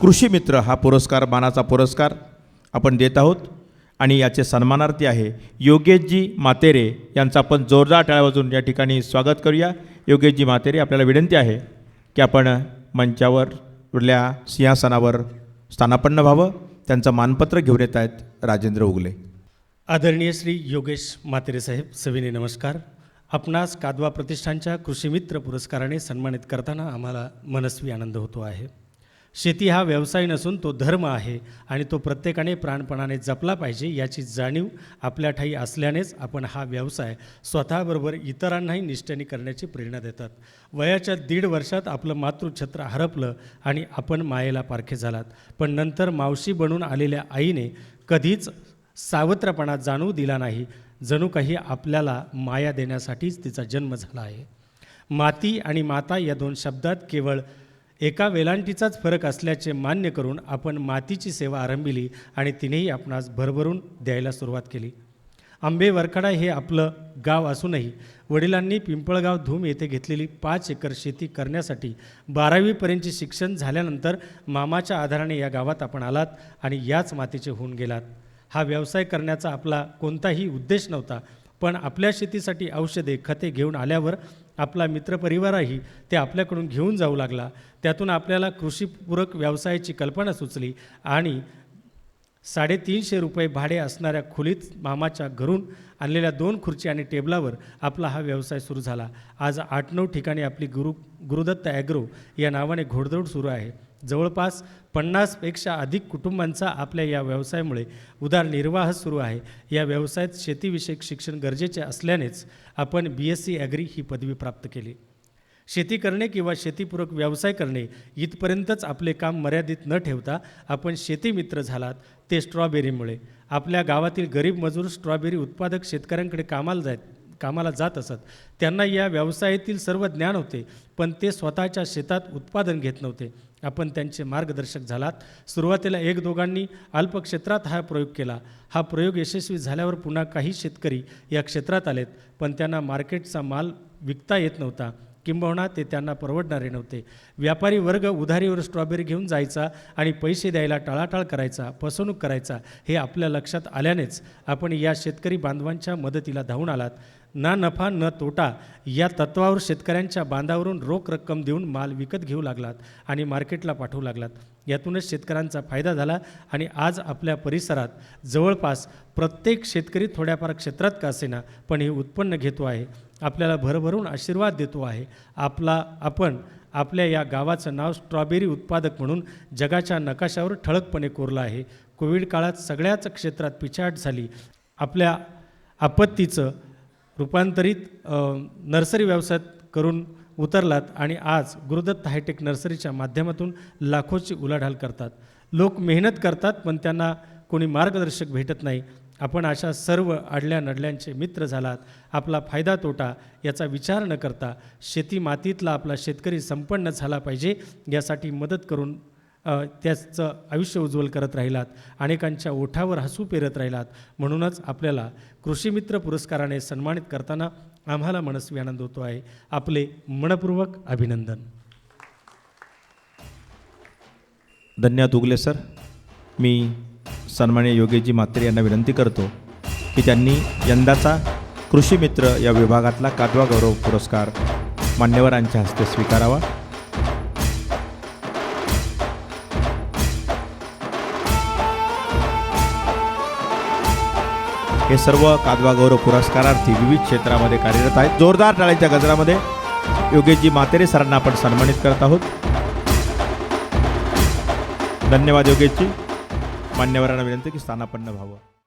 कृषी मित्र हा पुरस्कार मानाचा पुरस्कार आपण देत आहोत. आणि याचे सन्मानार्थी आहे योगेशजी मातेरे. यांचा आपण जोरदार टाळ्या वाजून या ठिकाणी स्वागत करूया. योगेशजी मातेरे आपल्याला विनंती आहे की आपण मंचावर उरल्या सिंहासनावर स्थानापन्न व्हावं. त्यांचं मानपत्र घेऊन येत आहेत राजेंद्र उगले. आदरणीय श्री योगेश मातेरे साहेब सविनी नमस्कार. आपणास कादवा प्रतिष्ठानच्या कृषीमित्र पुरस्काराने सन्मानित करताना आम्हाला मनस्वी आनंद होतो आहे. शेती हा व्यवसाय नसून तो धर्म आहे आणि तो प्रत्येकाने प्राणपणाने जपला पाहिजे याची जाणीव आपल्या ठाई असल्यानेच आपण हा व्यवसाय स्वतःबरोबर इतरांनाही निष्ठेने करण्याची प्रेरणा देतात. वयाच्या दीड वर्षात आपलं मातृछत्र हरपलं आणि आपण मायेला पारखे झालात. पण नंतर मावशी बनून आलेल्या आईने कधीच सावत्रपणा जाणू दिला नाही. जणू काही आपल्याला माया देण्यासाठीच तिचा जन्म झाला आहे. माती आणि माता या दोन शब्दात केवळ एका वेलांटीचाच फरक असल्याचे मान्य करून आपण मातीची सेवा आरंभिली आणि तिनेही आपणास भरभरून द्यायला सुरुवात केली. आंबे वरखडा हे आपलं गाव असूनही वडिलांनी पिंपळगाव धूम येथे घेतलेली पाच एकर शेती करण्यासाठी बारावीपर्यंतचे शिक्षण झाल्यानंतर मामाच्या आधाराने या गावात आपण आलात आणि याच मातीचे होऊन गेलात. हा व्यवसाय करण्याचा आपला कोणताही उद्देश नव्हता पण आपल्या शेतीसाठी औषधे खते घेऊन आल्यावर आपला मित्रपरिवारही ते आपल्याकडून घेऊन जाऊ लागला. त्यातून आपल्याला कृषीपूरक व्यवसायाची कल्पना सुचली आणि साडेतीनशे रुपये भाडे असणाऱ्या खोलीत मामाच्या घरून आणलेल्या दोन खुर्ची आणि टेबलावर आपला हा व्यवसाय सुरू झाला. आज आठ नऊ ठिकाणी आपली गुरु गुरुदत्त ॲग्रो या नावाने घोडदौड सुरू आहे. जवळपास पन्नासपेक्षा अधिक कुटुंबांचा आपल्या या व्यवसायामुळे उदारनिर्वाह सुरू आहे. या व्यवसायात शेतीविषयक शिक्षण गरजेचे असल्यानेच आपण बी एस सी ॲग्री ही पदवी प्राप्त केली. शेती करणे किंवा शेतीपूरक व्यवसाय करणे इथपर्यंतच आपले काम मर्यादित न ठेवता आपण शेतीमित्र झालात ते स्ट्रॉबेरीमुळे. आपल्या गावातील गरीब मजूर स्ट्रॉबेरी उत्पादक शेतकऱ्यांकडे कामाला जात कामाला जात असत. त्यांना या व्यवसायातील सर्व ज्ञान होते पण ते स्वतःच्या शेतात उत्पादन घेत नव्हते. आपण त्यांचे मार्गदर्शक झालात. सुरुवातीला एक दोघांनी अल्पक्षेत्रात हा प्रयोग केला. हा प्रयोग यशस्वी झाल्यावर पुन्हा काही शेतकरी या क्षेत्रात आलेत पण त्यांना मार्केटचा माल विकता येत नव्हता. किंबहुना ते त्यांना परवडणारे नव्हते. व्यापारी वर्ग उधारीवर स्ट्रॉबेरी घेऊन जायचा आणि पैसे द्यायला टाळाटाळ करायचा फसवणूक करायचा हे आपल्या लक्षात आल्यानेच आपण या शेतकरी बांधवांच्या मदतीला धावून आलात. ना नफा न तोटा या तत्वावर शेतकऱ्यांच्या बांधावरून रोख रक्कम देऊन माल विकत घेऊ लागलात आणि मार्केटला पाठवू लागलात. यातूनच शेतकऱ्यांचा फायदा झाला आणि आज आपल्या परिसरात जवळपास प्रत्येक शेतकरी थोड्याफार क्षेत्रात का असेना पण हे उत्पन्न घेतो आहे. आपल्याला भरभरून आशीर्वाद देतो आहे. आपला आपण आपल्या या गावाचं नाव स्ट्रॉबेरी उत्पादक म्हणून जगाच्या नकाशावर ठळकपणे कोरलं आहे. कोविड काळात सगळ्याच क्षेत्रात पिछाट झाली. आपल्या आपत्तीचं रूपांतरित नर्सरी व्यवसायात करून उतरलात आणि आज गुरुदत्त हायटेक नर्सरीच्या माध्यमातून लाखोची उलाढाल करतात. लोक मेहनत करतात पण त्यांना कोणी मार्गदर्शक भेटत नाही. आपण अशा सर्व अडल्या नडल्यांचे मित्र झालात आपला फायदा तोटा याचा विचार न करता शेती मातीतला आपला शेतकरी संपन्न झाला पाहिजे यासाठी मदत करून त्याचं आयुष्य उज्ज्वल करत राहिलात अनेकांच्या ओठावर हसू पेरत राहिलात. म्हणूनच आपल्याला कृषीमित्र पुरस्काराने सन्मानित करताना आम्हाला मनस्वी आनंद होतो आहे. आपले मनपूर्वक अभिनंदन. धन्यवाद उगले सर. मी सन्मान्य योगेशजी म्हात्रे यांना विनंती करतो की त्यांनी यंदाचा कृषी मित्र या विभागातला कादवा गौरव पुरस्कार मान्यवरांच्या हस्ते स्वीकारावा. हे सर्व कादवा गौरव पुरस्कारार्थी विविध क्षेत्रामध्ये कार्यरत आहेत. जोरदार टाळ्यांच्या गजरामध्ये योगेशजी मातेरे सरांना आपण सन्मानित करत आहोत. धन्यवाद योगेशजी. मान्यवरांना विनंती की स्थानापन्न व्हावं.